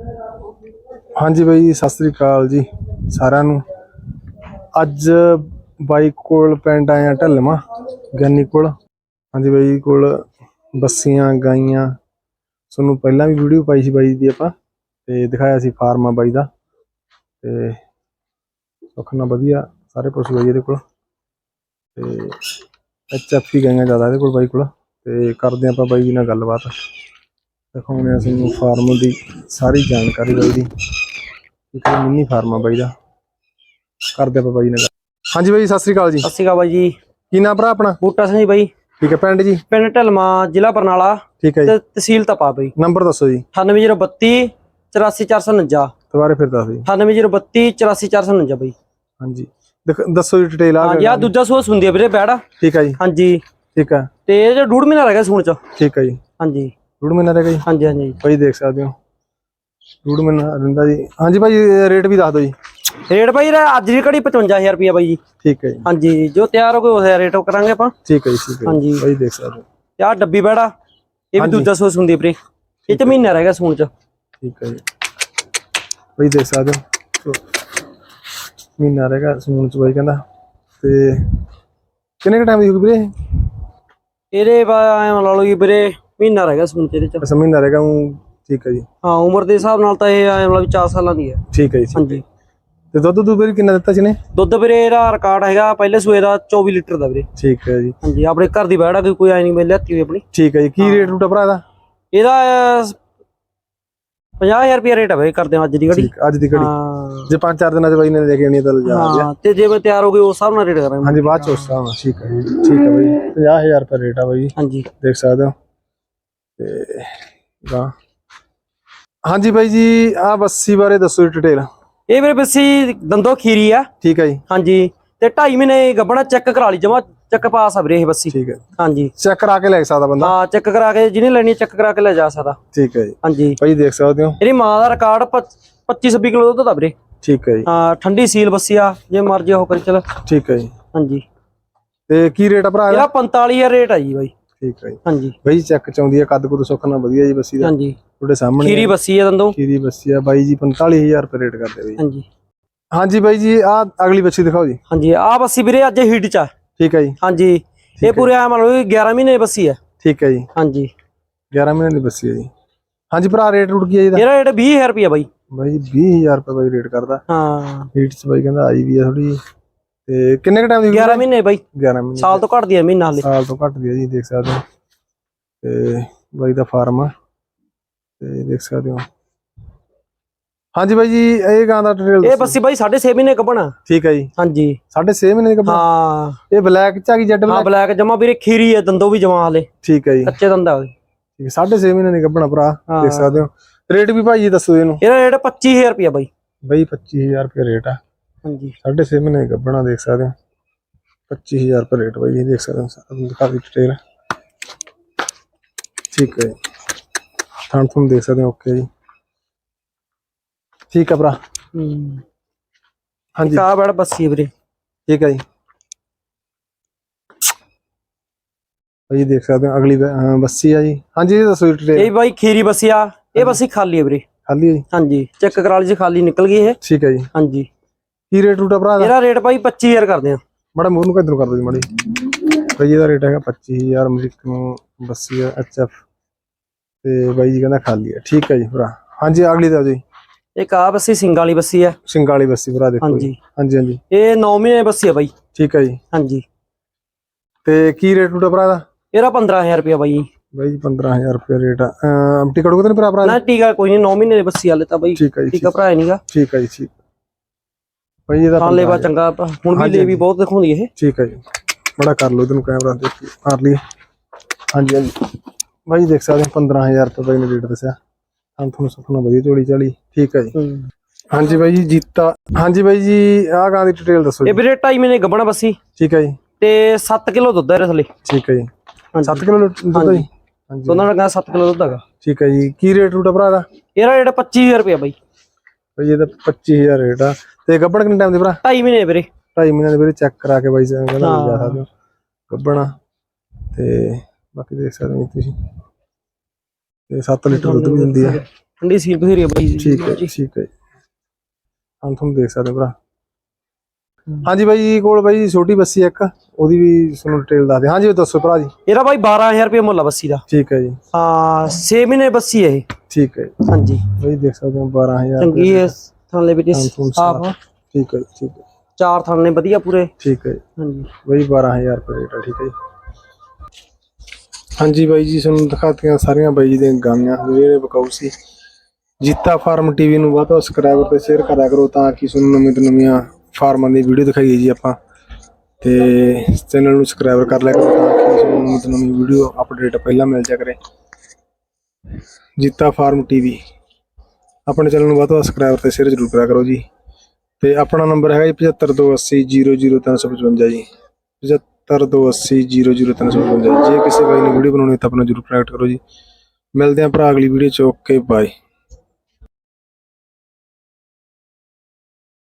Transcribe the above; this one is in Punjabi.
ਹਾਂਜੀ ਬਾਈ ਜੀ, ਸਤਿ ਸ੍ਰੀ ਅਕਾਲ ਜੀ ਸਾਰਿਆਂ ਨੂੰ। ਅੱਜ ਬਾਈ ਕੋਲ ਪਿੰਡ ਆਇਆ ਢਲਮਾ ਗਿਆਨੀ ਕੋਲ। ਹਾਂਜੀ ਬਾਈ ਕੋਲ ਬੱਸੀਆਂ ਗਾਈਆਂ। ਤੁਹਾਨੂੰ ਪਹਿਲਾਂ ਵੀ ਵੀਡੀਓ ਪਾਈ ਸੀ ਬਾਈ ਦੀ ਆਪਾਂ ਤੇ ਦਿਖਾਇਆ ਸੀ ਫਾਰਮ ਆ ਬਾਈ ਦਾ। ਤੇ ਸੁਖਨਾ ਵਧੀਆ ਸਾਰੇ ਪਸ਼ੂ ਬਾਈ ਇਹਦੇ ਕੋਲ। ਤੇ ਐਚਐਫ ਹੀ ਗਾਈਆਂ ਜ਼ਿਆਦਾ ਇਹਦੇ ਕੋਲ ਬਾਈ ਕੋਲ। ਤੇ ਕਰਦੇ ਆਪਾਂ ਬਾਈ ਜੀ ਨਾਲ ਗੱਲਬਾਤ। ਦਿਖਾਉਂਦੇ ਆ ਤੁਹਾਨੂੰ ਫਾਰਮ ਦੀ ਸਾਰੀ ਜਾਣਕਾਰੀ ਬਾਈ ਦੀ। ਇੱਕ ਮਿੰਨੀ ਫਾਰਮ ਆ ਬਾਈ ਦਾ। ਕਰਦੇ ਆਪਾਂ ਬਾਈ ਨਾਲ। ਹਾਂਜੀ ਬਾਈ ਸਤਿ ਸ੍ਰੀ ਅਕਾਲ ਜੀ। ਸਤਿ ਸ਼੍ਰੀ ਅਕਾਲ ਬਾਈ ਜੀ। ਕੀ ਨਾਮ ਭਰਾ ਆਪਣਾ? ਬੂਟਾ ਸਿੰਘ ਜੀ ਬਾਈ। ਠੀਕ ਹੈ ਪਿੰਡ ਜੀ? ਪਿੰਡ ਢਲਮਾ ਜ਼ਿਲ੍ਹਾ ਬਰਨਾਲਾ। ਠੀਕ ਹੈ ਜੀ। ਤਹਿਸੀਲ ਤਪਾ ਬਾਈ। ਨੰਬਰ ਦੱਸੋ ਜੀ। 98032 84449 ਦੁਬਾਰੇ ਫਿਰ ਦੱਸ ਦਿਓ। 98032 84449 ਬਾਈ। ਹਾਂਜੀ। ਦੱਸੋ ਜੀ ਡਿਟੇਲ ਆ ਹਾਂਜੀ ਆ ਦੂਜਾ ਸੂਆ ਸੁੰਦੀ ਆ ਵੀਰੇ ਬੈੜਾ ਠੀਕ ਹੈ ਜੀ। ਹਾਂਜੀ। ਠੀਕ ਹੈ। ਤੇ ਇਹ ਜੋ ਡੂੜ ਮਹੀਨਾ ਰਹਿ ਗਿਆ ਸੂਣ ਚ। ਠੀਕ ਹੈ ਜੀ। ਹਾਂਜੀ। ਡੂੜ ਮਹੀਨਾ ਰਹਿ ਗਿਆ ਜੀ? ਹਾਂਜੀ ਹਾਂਜੀ। ਬਾਈ ਦੇਖ ਸਕਦੇ ਹੋ। ਡੂੜ ਮਹੀਨਾ ਰਹਿੰਦਾ ਜੀ। ਹਾਂਜੀ ਭਾਈ ਰੇਟ ਵੀ ਦੱਸ ਦਿਓ ਜੀ। ਰੇਟ ਇਹਦਾ ਅੱਜ ਦੀ ਘੜੀ 55000 ਰੁਪਿਆ ਬਾਈ ਜੀ। ਠੀਕ ਹੈ ਜੀ। ਹਾਂਜੀ ਜੋ ਤਿਆਰ ਹੋ ਗਏ ਉਸ ਰੇਟ ਉਹ ਕਰਾਂਗੇ ਆਪਾਂ। ਠੀਕ ਹੈ ਜੀ ਠੀਕ ਹੈ ਹਾਂਜੀ। ਬਾਈ ਦੇਖ ਸਕਦੇ ਹੋ। ਤੇ ਆ ਡੱਬੀ ਬੈੜਾ ਇਹ ਵੀ। ਦੂਜਾ ਸੁੰਦੀ ਆ ਵੀਰੇ। ਇਹ ਚ ਮਹੀਨਾ ਰਹਿ ਗਿਆ ਸੂਣ ਚ। ਠੀਕ ਹੈ ਜੀ। ਬਾਈ ਦੇਖ ਸਕਦੇ ਹੋ। ਮਹੀਨਾ ਰਹੇਗਾ ਸੂਣ ਚ ਬਾਈ ਕਹਿੰਦਾ। ਤੇ ਕਿੰਨੇ ਕ ਟਾਈਮ ਦੀ ਹੋਊਗੀ ਵੀਰੇ ਇਹ? ਇਹਦੇ ਬਾ ਐਂ ਲਾ ਲਓ ਜੀ ਵੀਰੇ ਮਹੀਨਾ ਰਹਿ ਗਿਆ ਸੂਣ ਚ ਇਹਦੇ ਚ ਅੱਛਾ ਮਹੀਨਾ ਰਹੇਗਾ ਊਂ ਠੀਕ ਹੈ ਜੀ। ਹਾਂ ਉਮਰ ਦੇ ਹਿਸਾਬ ਨਾਲ ਤਾਂ ਇਹ ਐਂ ਮਤਲਬ 4 ਸਾਲਾਂ ਦੀ ਹੈ। ਠੀਕ ਹੈ ਜੀ ਠੀਕ। ਹਾਂਜੀ। ਤੇ ਦੁੱਧ ਦੁੱਧ ਵੀਰੇ ਕਿੰਨਾ ਦਿੱਤਾ ਸੀ ਨੇ ਦੁੱਧ ਵੀਰੇ ਇਹਦਾ ਰਿਕਾਰਡ ਹੈਗਾ ਪਹਿਲੇ ਸੂਏ ਦਾ 24 ਲੀਟਰ ਦਾ ਵੀਰੇ। ਠੀਕ ਹੈ ਜੀ। ਹਾਂਜੀ ਆਪਣੇ ਘਰ ਦੀ ਬੈੜਾ ਕੋਈ ਕੋਈ ਆਈ ਨਹੀਂ ਮਿਲਿਆ ਤੀ ਆਪਣੀ। ਠੀਕ ਹੈ ਜੀ ਕੀ ਰੇਟ ਰੂਟ ਆ ਭਰਾ ਦਾ ਇਹਦਾ 50000 ਰੁਪਏ ਰੇਟ ਹੈ ਬਈ ਕਰਦੇ ਹਾਂ ਅੱਜ ਦੀ ਘੜੀ। ਠੀਕ ਅੱਜ ਦੀ ਘੜੀ। ਹਾਂ। ਜੇ ਪੰਜ ਚਾਰ ਦਿਨਾਂ ਚ ਬਾਈ ਨੇ ਲੈ ਕੇ ਆਣੀ ਤਾਂ ਲਿਜਾ ਦਿਆ ਹਾਂ ਤੇ ਜੇ ਮੈਂ ਤਿਆਰ ਹੋ ਗਈ ਉਸ ਹਿਸਾਬ ਨਾਲ ਰੇਟ ਕਰਾਂਗੇ। ਹਾਂਜੀ ਬਾਅਦ ਚ ਉਸ ਹਿਸਾਬ ਨਾਲ ਠੀਕ ਹੈ ਜੀ ਠੀਕ ਹੈ ਬਾਈ। 50000 ਰੁਪਏ ਰੇਟ ਆ ਬਾਈ। ਹਾਂਜੀ। ਦੇਖ ਸਕਦੇ ਹੋ। ਤੇ ਗਾ। ਹਾਂਜੀ ਬਾਈ ਜੀ ਆ ਬੱਸੀ ਬਾਰੇ ਦੱਸੋ ਡਿਟੇਲ ਇਹ ਵੀਰੇ ਬੱਸੀ ਦੰਦੋ ਖੀਰੀ ਆ। ਠੀਕ ਹੈ ਜੀ। ਹਾਂਜੀ ਤੇ 2.5 ਮਹੀਨੇ ਗੱਬਣਾ ਚੈੱਕ ਕਰਾ ਲਈ ਜਮਾ ਚੱਕ ਪਾਸ ਆ ਵੀਰੇ ਇਹ ਬੱਸੀ। ਠੀਕ ਹੈ ਹਾਂਜੀ। ਚੈੱਕ ਕਰਾ ਕੇ ਲੈ ਸਕਦਾ ਬੰਦਾ? ਹਾਂ ਚੈੱਕ ਕਰਾ ਕੇ ਜਿਹਨੇ ਲੈਣੀ ਚੈੱਕ ਕਰਾ ਕੇ ਲੈ ਜਾ ਸਕਦਾ। ਠੀਕ ਹੈ ਜੀ। ਹਾਂਜੀ। ਭਾਈ ਦੇਖ ਸਕਦੇ ਹੋ। ਇਹਦੀ ਮਾਂ ਦਾ ਰਿਕਾਰਡ 25 26 ਕਿਲੋ ਦੁੱਧ ਦਾ ਵੀਰੇ। ਠੀਕ ਹੈ ਜੀ। ਹਾਂ ਠੰਡੀ ਸੀਲ ਬੱਸੀ ਆ ਜੇ ਮਰਜ਼ੀ ਉਹ ਕਰੀ ਚਲ। ਠੀਕ ਹੈ ਜੀ। ਹਾਂਜੀ। ਤੇ ਕੀ ਰੇਟ ਆ ਭਰਾ ਇਹਦਾ? ਇਹਦਾ 45000 ਰੇਟ ਆ ਜੀ ਬਾਈ। ਠੀਕ ਹੈ ਜੀ। ਹਾਂਜੀ। ਬਾਈ ਚੈੱਕ ਚਾਉਂਦੀ ਆ ਕੱਦ ਕੁਦ ਸੁੱਖ ਨਾਲ ਵਧੀਆ ਜੀ ਬੱਸੀ ਦਾ। ਹਾਂਜੀ। ਤੁਹਾਡੇ ਸਾਹਮਣੇ ਖੀਰੀ ਬੱਸੀ ਆ ਦੰਦੋਂ? ਖੀਰੀ ਬੱਸੀ ਆ। ਬਾਈ ਜੀ 45000 ਰੁਪਏ ਰੇਟ ਕਰਦੇ ਬਾਈ। ਹਾਂਜੀ। ਹਾਂਜੀ ਬਾਈ ਜੀ ਆ ਅਗਲੀ ਬੱਸੀ ਦਿਖਾਓ ਜੀ। ਹਾਂਜੀ ਆ ਬੱਸੀ ਵੀਰੇ ਅੱਜ ਹੀਟ ਚ ਆ। ਠੀਕ ਹੈ ਜੀ। ਹਾਂਜੀ ਇਹ ਪੂਰੇ ਆ ਵੀ 11 ਮਹੀਨੇ ਦੀ ਬੱਸੀ ਆ। ਠੀਕ ਹੈ ਜੀ। ਹਾਂਜੀ। 11 ਮਹੀਨੇ ਦੀ ਬੱਸੀ ਹੈ ਜੀ। ਹਾਂਜੀ ਭਰਾ ਰੇਟ ਰੂਟ ਕੀ ਹੈ ਜੀ ਦਾ ਇਹਦਾ ਰੇਟ 20000 ਰੁਪਏ ਬਾਈ। ਬਾਈ ਜੀ 20000 ਰੁਪਏ ਬਾਈ ਰੇਟ ਕਰਦਾ। ਹਾਂ। ਹੀਟ ਚ ਬਾਈ ਕਹਿੰਦਾ ਆਈ ਵੀ ਆ ਥੋੜੀ ਤੇ ਕਿੰਨੇ ਕ ਟਾਈਮ ਦੀ 11 ਮਹੀਨੇ ਬਾਈ। 11 ਮਹੀਨੇ ਸਾਲ ਤੋਂ ਘੱਟ ਦੀ ਆ ਮਹੀਨਾ ਹਲੇ। ਸਾਲ ਤੋਂ ਘੱਟ ਦੀ ਹੈ ਜੀ ਦੇਖ ਸਕਦੇ ਹੋ। ਤੇ ਬਾਈ ਦਾ ਫਾਰਮ ਆ। ਤੇ ਦੇਖ ਸਕਦੇ ਹੋ। ਹਾਂਜੀ ਬਾਈ ਜੀ ਇਹ ਗਾਂ ਦਾ ਡਿਟੇਲ ਇਹ ਬੱਸੀ ਬਾਈ 6.5 ਮਹੀਨੇ ਕੱਢਣਾ। ਠੀਕ ਹੈ ਜੀ। ਹਾਂਜੀ। 6.5 ਮਹੀਨੇ ਕੱਪੜਾ ਹਾਂ। ਇਹ ਬਲੈਕ ਚ ਆ ਗਈ ਜੈਡ ਹਾਂ ਬਲੈਕ ਜਮਾ ਵੀਰੇ ਖੀਰੀ ਆ ਦੰਦੋਂ ਵੀ ਜਮਾ ਹਲੇ। ਠੀਕ ਹੈ ਜੀ। ਕੱਚੇ ਦੰਦਾ ਉਹਦੇ। ਠੀਕ ਹੈ 6.5 ਮਹੀਨੇ ਦੀ ਕੱਪੜਾ ਭਰਾ ਹਾਂ। ਦੇਖ ਸਕਦੇ ਹੋ। ਰੇਟ ਵੀ ਭਾਈ ਜੀ ਦੱਸੋ ਇਹਨੂੰ। ਇਹਦਾ ਰੇਟ 25000 ਰੁਪਏ ਬਾਈ। ਬਾਈ 25000 ਰੁਪਏ ਰੇਟ ਆ। ਹਾਂਜੀ। 6.5 ਮਹੀਨੇ ਦੀ ਕੱਪੜਾ ਦੇਖ ਸਕਦੇ ਹੋ। 25000 ਰੁਪਏ ਰੇਟ ਬਾਈ ਜੀ ਦੇਖ ਸਕਦੇ ਹੋ ਸਾਰਾ ਦਿਖਾ ਦੀ ਡਿਟੇਲ ਠੀਕ ਹੈ ਜੀ। ਥਾਂ ਤੁਹਾਨੂੰ ਦੇਖ ਸਕਦੇ ਹੋ ਓਕੇ ਜੀ। ਠੀਕ ਹੈ ਭਰਾ। ਹੂੰ ਹਾਂਜੀ ਕਾ ਬੜ ਬੱਸੀ ਵੀਰੇ। ਠੀਕ ਹੈ ਜੀ। ਭਾਈ ਦੇਖ ਸਕਦੇ ਹੋ ਅਗਲੀ ਬੱਸੀ ਆ ਜੀ। ਹਾਂਜੀ ਇਹ ਦੱਸੋ ਡਿਟੇਲ ਇਹ ਬਾਈ ਖੀਰੀ ਬੱਸੀ ਆ। ਇਹ ਬੱਸੀ ਖਾਲੀ ਆ ਵੀਰੇ। ਖਾਲੀ ਹੈ ਜੀ। ਹਾਂਜੀ ਚੈੱਕ ਕਰਾ ਲਈ ਜੀ ਖਾਲੀ ਨਿਕਲ ਗਈ ਇਹ। ਠੀਕ ਹੈ ਜੀ। ਹਾਂਜੀ। ਕੀ ਰੇਟ ਰੂਟ ਭਰਾ ਦਾ? ਇਹਦਾ ਰੇਟ ਬਾਈ 25000 ਕਰਦੇ ਆ। ਮਾੜਾ ਮੂੰਹ ਨੂੰ ਕਿੱਧਰੋਂ ਕਰ ਦੋ ਜੀ ਮਾੜੀ। ਭਾਈ ਇਹਦਾ ਰੇਟ ਹੈਗਾ 25000 ਅਮਰੀਕਨ ਨੂੰ ਬੱਸੀ ਆ ਐਚਐਫ ਤੇ ਬਾਈ ਜੀ ਕਹਿੰਦਾ ਖਾਲੀ ਹੈ। ਠੀਕ ਹੈ ਜੀ ਭਰਾ। ਹਾਂਜੀ ਅਗਲੀ ਦਾ ਜੀ। ਇੱਕ ਆ ਬੱਸੀ ਸਿੰਘ ਵਾਲੀ ਬੱਸੀ ਆ ਸਿੰਗਾਲੀ ਬੱਸੀ ਭਰਾ ਦੇਖੋ ਜੀ। ਹਾਂਜੀ। ਹਾਂਜੀ ਇਹ 9 ਮਹੀਨੇ ਬੱਸੀ ਆ ਬਾਈ। ਠੀਕ ਹੈ ਜੀ। ਹਾਂਜੀ। ਤੇ ਕੀ ਰੇਟ ਰੂਟ ਭਰਾ ਦਾ? ਇਹਦਾ 15000 ਰੁਪਏ ਬਾਈ। ਬਾਈ ਜੀ 15000 ਰੁਪਏ ਰੇਟ ਆ। ਅਹ, ਟਿਕਟ ਕੋ ਤਾਂ ਨਹੀਂ ਭਰਾ ਭਰਾ? ਨਾ ਟੀਕਾ ਕੋਈ ਨਹੀਂ 9 ਮਹੀਨੇ ਦੀ ਬੱਸੀ ਹਾਲੇ ਤਾਂ ਬਾਈ। ਠੀਕ ਹੈ ਜੀ ਟੀਕਾ ਭਰਾਇਆ ਨਹੀਂਗਾ ਠੀਕ ਹੈ ਜੀ ਠੀਕ। ਭਾਈ ਇਹਦਾ ਲੇਵਾ 15,000 ਚੰਗਾ ਹੁਣ ਵੀ ਹਾਂਜੀ, ਲੇਵੀ ਬਹੁਤ ਦਿਖਾਉਂਦੀ ਇਹ। ਠੀਕ ਹੈ ਜੀ। ਬੜਾ ਕਰ ਲਓ ਇਹਨੂੰ ਕੈਮਰਾ ਦੇਖ ਮਾਰ ਲਈ ਹਾਂਜੀ ਹਾਂਜੀ। ਭਾਈ ਦੇਖ ਸਕਦੇ ਹੋ 15000 ਰੁਪਏ ਨੇ ਰੇਟ ਦੱਸਿਆ। ਹਾਂ ਤੁਹਾਨੂੰ ਸੁਪਨਾ ਵਧੀਆ ਝੋਲੀ ਚਾਲੀ ਠੀਕ ਹੈ ਜੀ। ਹਾਂਜੀ ਬਾਈ ਜੀ ਜੀਤਾ ਹਾਂਜੀ ਬਾਈ ਜੀ ਆਹ ਗਾਂ ਦੀ ਡਿਟੇਲ ਦੱਸੋ ਇਹ ਜੀ। ਵੀਰੇ 2.5 ਮਹੀਨੇ ਗੱਬਣਾ ਬੱਸੀ। ਠੀਕ ਹੈ ਜੀ। ਤੇ 7 ਕਿਲੋ ਦੁੱਧ ਹੈ ਇਹਦੇ ਥੱਲੇ। ਠੀਕ ਹੈ ਜੀ। ਹਾਂਜੀ। 7 ਕਿਲੋ ਦੁੱਧ ਹੈ ਜੀ? ਹਾਂਜੀ। ਦੋਨਾਂ ਦਾ 7 ਕਿਲੋ ਦੁੱਧ ਹੈਗਾ। ਠੀਕ ਹੈ ਜੀ। ਕੀ ਰੇਟ ਰੂਟ ਆ ਭਰਾ ਦਾ ਇਹਦਾ ਰੇਟ 25000 ਰੁਪਏ ਬਾਈ। ਬਾਈ ਇਹਦਾ 25000 ਰੇਟ ਆ। ਤੇ ਗੱਬੜ ਕਿੰਨੇ ਟਾਈਮ ਦੀ ਭਰਾ? 2.5 ਮਹੀਨੇ ਵੀਰੇ। 2.5 ਮਹੀਨਿਆਂ ਦੇ ਵੀਰੇ ਚੈੱਕ ਕਰਾ ਕੇ ਬਾਈ ਸਾਹਿਬ ਕਹਿੰਦਾ। ਜਾ ਸਕਦੇ ਹੋ ਗੱਬਣਾ ਤੇ ਬਾਕੀ ਦੇਖ ਸਕਦੇ ਹੋ ਤੁਸੀਂ। ਤੇ 7 ਲੀਟਰ ਦੁੱਧ ਵੀ ਦਿੰਦੀ ਆ। ਠੰਡੀ ਸੀਲ ਬਥੇਰੀ ਆ ਬਾਈ ਜੀ। ਠੀਕ ਹੈ ਠੀਕ ਹੈ ਹਾਂ ਤੁਹਾਨੂੰ ਦੇਖ ਸਕਦੇ ਹੋ ਭਰਾ। ਹਾਂਜੀ ਬਾਈ ਜੀ ਕੋਲ ਬਾਈ ਜੀ ਛੋਟੀ ਬੱਸੀ ਇੱਕ ਉਹਦੀ ਵੀ ਤੁਹਾਨੂੰ ਡਿਟੇਲ ਦੱਸ ਦਿਆਂ। ਹਾਂਜੀ ਦੱਸੋ ਭਰਾ ਜੀ। ਇਹਦਾ ਬਾਈ 12000 ਰੁਪਏ ਮੁੱਲ ਆ ਬੱਸੀ ਦਾ। ਠੀਕ ਹੈ ਜੀ। ਹਾਂ 6 ਮਹੀਨੇ ਬੱਸੀ ਹੈ ਇਹ। ਠੀਕ ਹੈ ਹਾਂਜੀ। ਬਾਈ ਦੇਖ ਸਕਦੇ ਹੋ 12000 ਚੰਗੀ ਹੈ ਥਾਲੇ ਤੁਹਾਨੂੰ ਸਾਫ਼। ਠੀਕ ਹੈ ਠੀਕ ਹੈ। ਚਾਰ ਥਾਨੇ ਵਧੀਆ ਪੂਰੇ। ਠੀਕ ਹੈ ਹਾਂਜੀ। ਬਾਈ 12000 ਰੁਪਏ ਰੇਟ ਠੀਕ ਹੈ ਹਾਂਜੀ ਬਾਈ ਜੀ ਤੁਹਾਨੂੰ ਦਿਖਾਤੀਆਂ ਸਾਰੀਆਂ ਬਾਈ ਜੀ ਦੀਆਂ ਗਾਈਆਂ। ਜਿਹੜੇ ਬਕਾਊ ਸੀ। ਜੀਤਾ ਫਾਰਮ ਟੀਵੀ ਨੂੰ ਵੱਧ ਤੋਂ ਵੱਧ ਸਬਸਕ੍ਰਾਈਬ ਤੇ ਸ਼ੇਅਰ ਕਰਿਆ ਕਰੋ ਤਾਂ ਕਿ ਤੁਹਾਨੂੰ ਨਵੀਂ ਤੋਂ ਨਵੀਆਂ ਫਾਰਮਾਂ ਦੀ ਵੀਡੀਓ ਦਿਖਾਈਏ ਜੀ ਆਪਾਂ। ਤੇ ਚੈਨਲ ਨੂੰ ਸਬਸਕ੍ਰਾਈਬ ਕਰ ਲਿਆ ਕਰੋ ਤਾਂ ਕਿ ਤੁਹਾਨੂੰ ਨਵੀਂ ਨਵੀਂ ਵੀਡੀਓ ਅਪਡੇਟ ਪਹਿਲਾਂ ਮਿਲ ਜਾ ਕਰੇ। Jeeta farm TV. ਆਪਣੇ ਚੈਨਲ ਨੂੰ ਵੱਧ ਤੋਂ ਵੱਧ ਸਬਸਕ੍ਰਾਈਬ ਤੇ ਸ਼ੇਅਰ ਜ਼ਰੂਰ ਕਰਿਆ ਕਰੋ ਜੀ। ਤੇ ਆਪਣਾ ਨੰਬਰ ਹੈਗਾ ਜੀ 7528000355 ਜੀ। 7528000355 ਜੇ। ਕਿਸੇ ਬਾਈ ਨੇ ਵੀਡੀਓ ਬਣਾਉਣੀ ਤਾਂ ਆਪਣਾ ਜਰੂਰ ਕਨੈਕਟ ਕਰੋ ਜੀ। ਮਿਲਦੇ ਆਂ ਭਰਾ ਅਗਲੀ ਵੀਡੀਓ ਚ। Okay bye